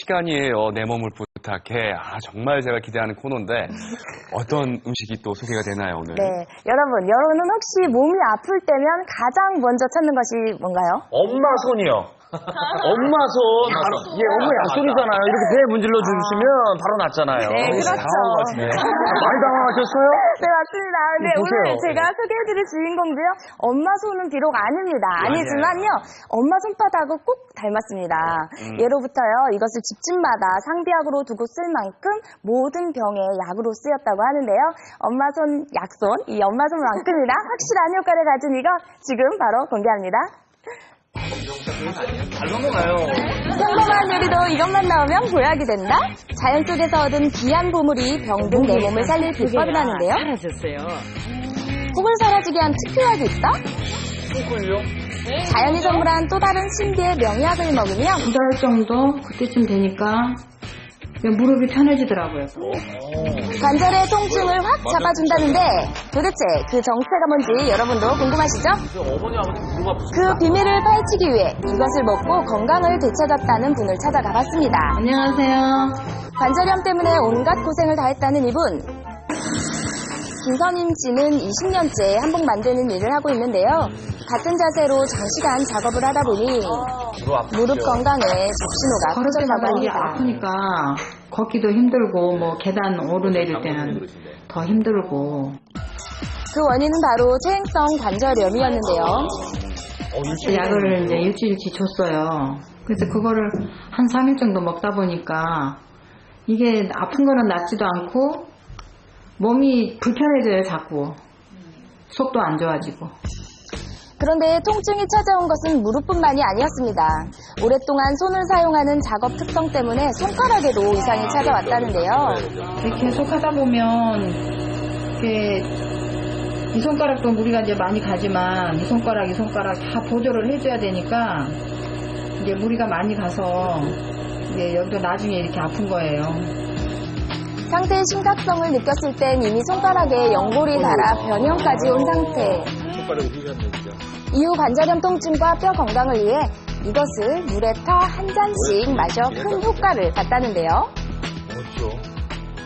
시간이에요. 내 몸을 부탁해. 아, 정말 제가 기대하는 코너인데 어떤 음식이 또 소개가 되나요, 오늘? 네, 여러분, 여러분은 혹시 몸이 아플 때면 가장 먼저 찾는 것이 뭔가요? 엄마 손이요. 엄마 손. 바로, 예, 엄마 약손이잖아요. 이렇게 배 문질러 주시면 바로 낫잖아요. 네, 그렇죠. 당황하시네. 많이 당황하셨어요? 네, 맞습니다. 근데 오늘 보세요. 제가 소개해드릴 주인공도요, 엄마 손은 비록 아닙니다. 아니지만요, 엄마 손바닥을 꼭 닮았습니다. 예로부터요, 이것을 집집마다 상비약으로 두고 쓸 만큼 모든 병에 약으로 쓰였다고 하는데요. 엄마 손, 약손, 이 엄마 손만큼이나 확실한 효과를 가진 이거 지금 바로 공개합니다. 잘 넘어가요. 평범한 요리도 이것만 나오면 보약이 된다? 자연 속에서 얻은 귀한 보물이 병든 내 몸을 살릴 비법이라는데요. 사라졌어요. 혹을 사라지게 한 특효약이 있다? 콩쿨요? 자연이 선물한 또 다른 신비의 명약을 먹으면 두달 정도 그때쯤 되니까 무릎이 편해지더라고요. 관절의 통증을 확 잡아준다는데 도대체 그 정체가 뭔지 여러분도 궁금하시죠? 그 비밀을 파헤치기 위해 이것을 먹고 건강을 되찾았다는 분을 찾아가 봤습니다. 안녕하세요. 관절염 때문에 온갖 고생을 다 했다는 이분. 김선임 씨는 20년째 한복 만드는 일을 하고 있는데요. 같은 자세로 장시간 작업을 하다 보니 무릎 건강에 때마다 이게 합니다. 아프니까 걷기도 힘들고 뭐 계단 오르내릴 때는 더 힘들고 그 원인은 바로 퇴행성 관절염이었는데요. 그 약을 이제 일주일치 줬어요. 그래서 그거를 한 3일 정도 먹다 보니까 이게 아픈 거는 낫지도 않고 몸이 불편해져요 자꾸 속도 안 좋아지고 그런데 통증이 찾아온 것은 무릎뿐만이 아니었습니다. 오랫동안 손을 사용하는 작업 특성 때문에 손가락에도 이상이 찾아왔다는데요. 이렇게 계속 하다 보면 이게 이 손가락도 무리가 이제 많이 가지만 이 손가락 이 손가락 다 보조를 해줘야 되니까 이게 무리가 많이 가서 이게 여기도 나중에 이렇게 아픈 거예요. 상태의 심각성을 느꼈을 땐 이미 손가락에 연골이 닳아 변형까지 온 상태. 이후 관절염 통증과 뼈 건강을 위해 이것을 물에 타 한 잔씩 마셔 큰 효과를 봤다는데요.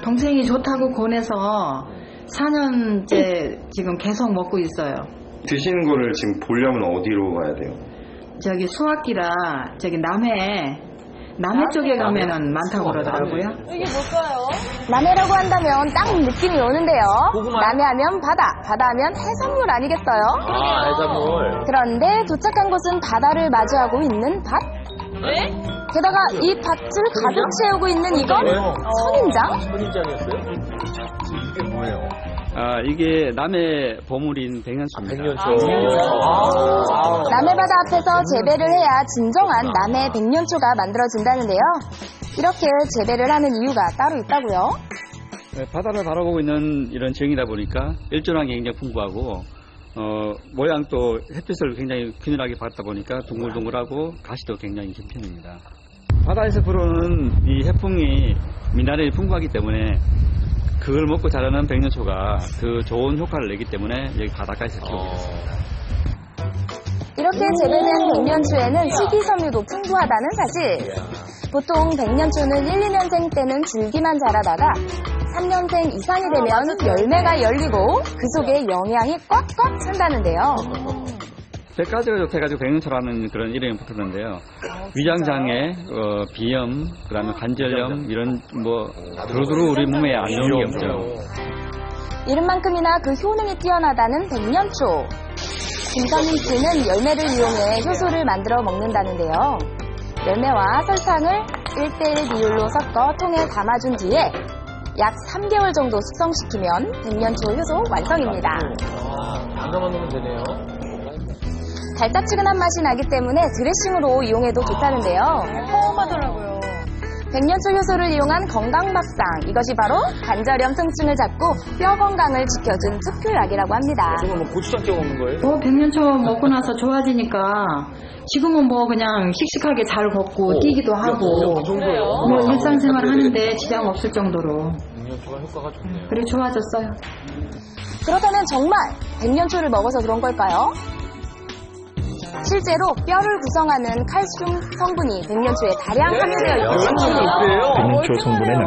동생이 좋다고 권해서 4년째 지금 계속 먹고 있어요. 드시는 거를 지금 보려면 어디로 가야 돼요? 저기 수학기라 저기 남해 남해 쪽에 가면은 많다고 그러더라고요. 남해라고 한다면 딱 느낌이 오는데요. 고구마요? 남해하면 바다, 바다하면 해산물 아니겠어요? 아, 해산물. 그런데 도착한 곳은 바다를 마주하고 있는 밭? 게다가 이 밭을 가득 채우고 있는 이건 선인장? 선인장이었어요? 이게 뭐예요? 아, 이게 남의 보물인 백년수입니다. 백년초. 아, 남해 바다 앞에서 재배를 해야 진정한 남해 백년초가 만들어진다는데요. 이렇게 재배를 하는 이유가 따로 있다고요. 네, 바다를 바라보고 있는 이런 지형이다 보니까 일조량이 굉장히 풍부하고 어, 모양도 햇빛을 굉장히 균일하게 받다 보니까 둥글둥글하고 가시도 굉장히 긴 편입니다. 바다에서 불어오는 이 해풍이 미나렐이 풍부하기 때문에 그걸 먹고 자라는 백년초가 그 좋은 효과를 내기 때문에 여기 바닷가에서 키우고 있습니다. 이렇게 재배된 백년초에는 식이섬유도 풍부하다는 사실. 보통 백년초는 1, 2년생 때는 줄기만 자라다가 3년생 이상이 되면 열매가 열리고 그 속에 영양이 꽉꽉 찬다는데요. 백가지가 좋대가지고 백년초라는 그런 이름이 붙었는데요. 위장장애, 어, 비염, 그 다음에 관절염 이런 뭐 두루두루 우리 몸에 안 좋은 게 없죠. 이름만큼이나 그 효능이 뛰어나다는 백년초. 김선민 씨는 열매를 이용해 효소를 만들어 먹는다는데요. 열매와 설탕을 1대1 비율로 섞어 통에 담아준 뒤에 약 3개월 정도 숙성시키면 백년초 효소 완성입니다. 하나만 넣으면 되네요. 달짝지근한 맛이 나기 때문에 드레싱으로 이용해도 좋다는데요. 처음 하더라고요. 백년초 효소를 이용한 건강밥상. 이것이 바로 관절염 통증을 잡고 뼈 건강을 지켜준 특효약이라고 합니다. 저거 뭐 고추장 찍어 먹는 거예요? 뭐 백년초 먹고 나서 좋아지니까 지금은 뭐 그냥 씩씩하게 잘 걷고 뛰기도 하고 그? 뭐 일상생활 하는데 지장 없을 정도로 백년초가 효과가 좋네요. 그래 좋아졌어요. 그렇다면 정말 백년초를 먹어서 그런 걸까요? 실제로 뼈를 구성하는 칼슘 성분이 백년초에 다량 함유되어 있습니다. 백년초 성분에는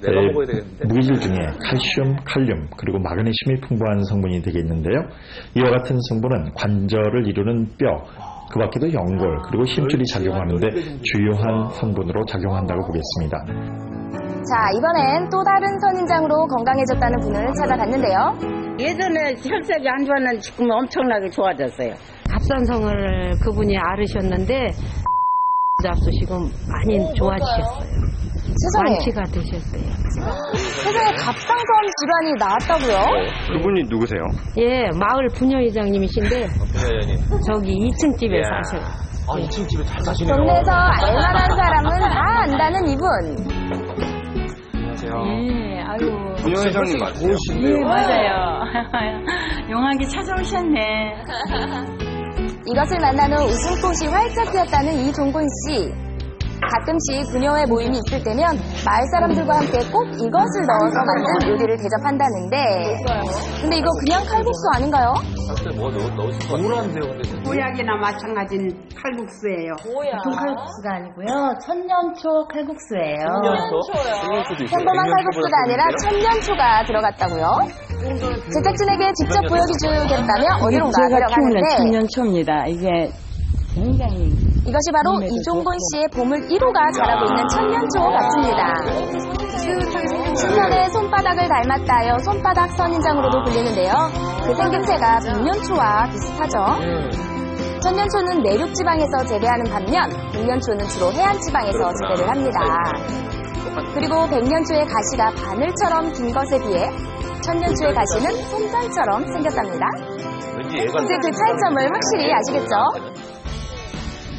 내가 에, 먹어야 되겠는데. 무기질 중에 칼슘, 칼륨, 그리고 마그네슘이 풍부한 성분이 되겠는데요. 이와 같은 성분은 관절을 이루는 뼈, 그 밖에도 연골, 그리고 힘줄이 작용하는데 주요한 성분으로 작용한다고 보겠습니다. 자, 이번엔 또 다른 선인장으로 건강해졌다는 분을 찾아갔는데요. 예전에 혈색이 안 좋았는데 지금 엄청나게 좋아졌어요. 갑상선을 그분이 앓으셨는데 잡수 지금 많이 좋아지셨어요. 세상에, 완치가 되셨어요. 세상에 갑상선 질환이 나왔다고요? 그분이 누구세요? 예, 마을 부녀회장님이신데 부녀회장님. 저기 2층 집에. 사셔요. 아, 2층 집에 잘 사시네요. 동네에서 알만한 사람은 다 안다는 이분. 예, 아유. 부녀회장님 맞으세요? 예, 맞아요. 용하게 찾아오셨네. 이것을 만난 후 웃음꽃이 활짝 피었다는 이종곤 씨. 가끔씩 부녀회 모임이 있을 때면 마을 사람들과 함께 꼭 이것을 넣어서 만든 요리를 대접한다는데 근데 이거 그냥 칼국수 아닌가요? 사실 뭐 넣, 넣으실 근데. 보약이나 마찬가지인 칼국수예요. 보통 칼국수가 아니고요. 천년초 칼국수예요. 있어요. 평범한 칼국수가 아니라? 천년초가 들어갔다고요. 제작진에게 직접 보여주겠다며 어디론가 데려가는데 천년초입니다. 이게 굉장히 이것이 바로 이종곤 씨의 보물 1호가 자라고 있는 천년초 같습니다. 신선의 손바닥을 닮았다 하여 손바닥 선인장으로도 불리는데요. 그 생김새가 백년초와 비슷하죠. 천년초는 내륙 지방에서 재배하는 반면 백년초는 주로 해안 지방에서 재배를 합니다. 그리고 백년초의 가시가 바늘처럼 긴 것에 비해 천년초의 가시는 솜장처럼 생겼답니다. 이제 그 차이점을 확실히 아시겠죠?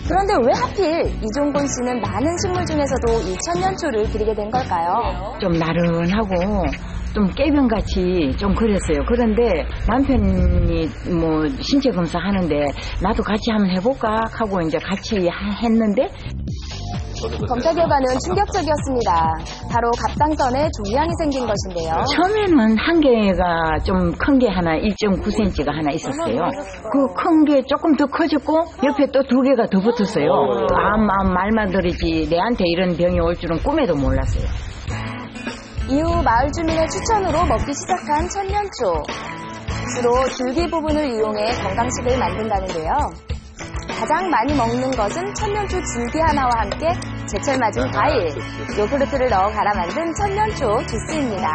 그런데 왜 하필 이종곤 씨는 많은 식물 중에서도 이 천년초를 기르게 된 걸까요? 좀 나른하고 좀 깨병같이 좀 그랬어요. 그런데 남편이 뭐 신체 검사 하는데 나도 같이 한번 해볼까 하고 이제 같이 하- 했는데 검사 결과는 충격적이었습니다. 바로 갑상선에 종양이 생긴 것인데요. 처음에는 한 개가 좀 큰 게 하나 1.9cm가 하나 있었어요. 그 큰 게 조금 더 커졌고 옆에 또 두 개가 더 붙었어요. 암, 암 말만 들이지 내한테 이런 병이 올 줄은 꿈에도 몰랐어요. 이후 마을 주민의 추천으로 먹기 시작한 천년초. 주로 줄기 부분을 이용해 건강식을 만든다는데요. 가장 많이 먹는 것은 천년초 줄기 하나와 함께 제철 맞은 과일, 요구르트를 넣어 갈아 만든 천년초 주스입니다.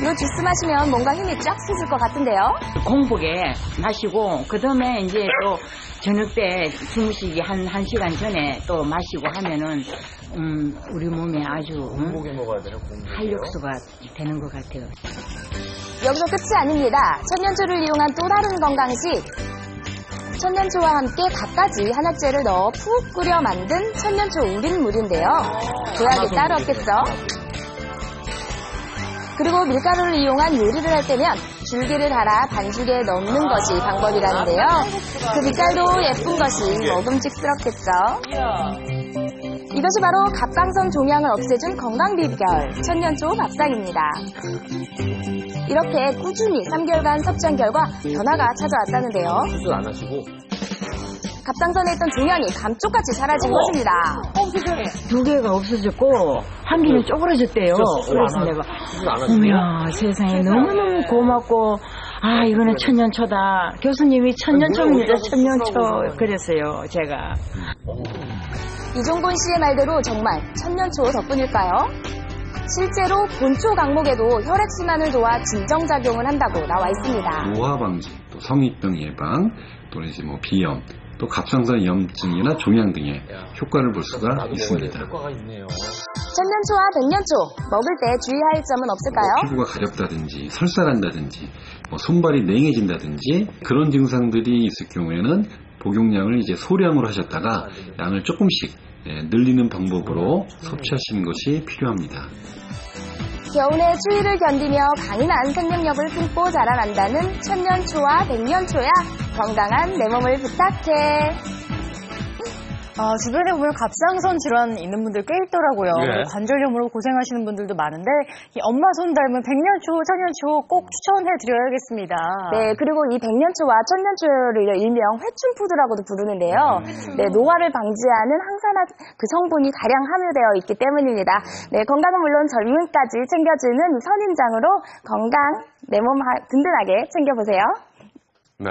이 주스 마시면 뭔가 힘이 쫙 솟을 것 같은데요. 공복에 마시고 그 다음에 이제 또 저녁 때 주무시기 한, 한 시간 전에 또 마시고 하면은 음, 우리 몸에 아주 음, 공복에 먹어야 되나, 공복에. 활력소가 되는 것 같아요. 여기서 끝이 아닙니다. 천년초를 이용한 또 다른 건강식. 천년초와 함께 갖가지 한약재를 넣어 푹 끓여 만든 천년초 우린물인데요. 보약이 따로 없겠죠? 그리고 밀가루를 이용한 요리를 할 때면 줄기를 달아 반죽에 넣는 것이 방법이라는데요. 그 빛깔도 예쁜 것이 먹음직스럽겠죠? 이 것이 바로 갑상선 종양을 없애준 건강 비결 천년초 밥상입니다. 이렇게 꾸준히 3개월간 섭취한 결과 변화가 찾아왔다는데요. 수술 안 하시고. 갑상선에 있던 종양이 감쪽같이 사라진 것입니다. 두 개가 없어졌고 한 개는 쪼그러졌대요. 그래서 내가 수술 안 하시고. 어머야 세상에 너무너무 고맙고 아 이거는 천년초다. 교수님이 천년초입니다. 천년초 그랬어요 제가. 이종곤 씨의 말대로 정말 천년초 덕분일까요? 실제로 본초 강목에도 혈액순환을 도와 진정작용을 한다고 나와 있습니다. 노화 방지, 또 성인병 예방, 또는 이제 뭐 비염, 또 갑상선 염증이나 종양 등의 효과를 볼 수가 있습니다. 천년초와 백년초 먹을 때 주의할 점은 없을까요? 피부가 가렵다든지 설사한다든지 뭐 손발이 냉해진다든지 그런 증상들이 있을 경우에는 복용량을 이제 소량으로 하셨다가 양을 조금씩 예, 늘리는 방법으로 섭취하시는 것이 필요합니다. 겨울의 추위를 견디며 강인한 생명력을 품고 자라난다는 천년초와 백년초야 건강한 내 몸을 부탁해. 아, 주변에 보면 갑상선 질환 있는 분들 꽤 있더라고요. 네. 관절염으로 고생하시는 분들도 많은데 이 엄마 손 닮은 백년초, 천년초 꼭 추천해 드려야겠습니다. 네, 그리고 이 백년초와 천년초를 일명 회춘푸드라고도 부르는데요. 네, 노화를 방지하는 항산화 그 성분이 다량 함유되어 있기 때문입니다. 네, 건강은 물론 젊음까지 챙겨주는 이 선인장으로 건강, 내 몸 든든하게 챙겨보세요. 네.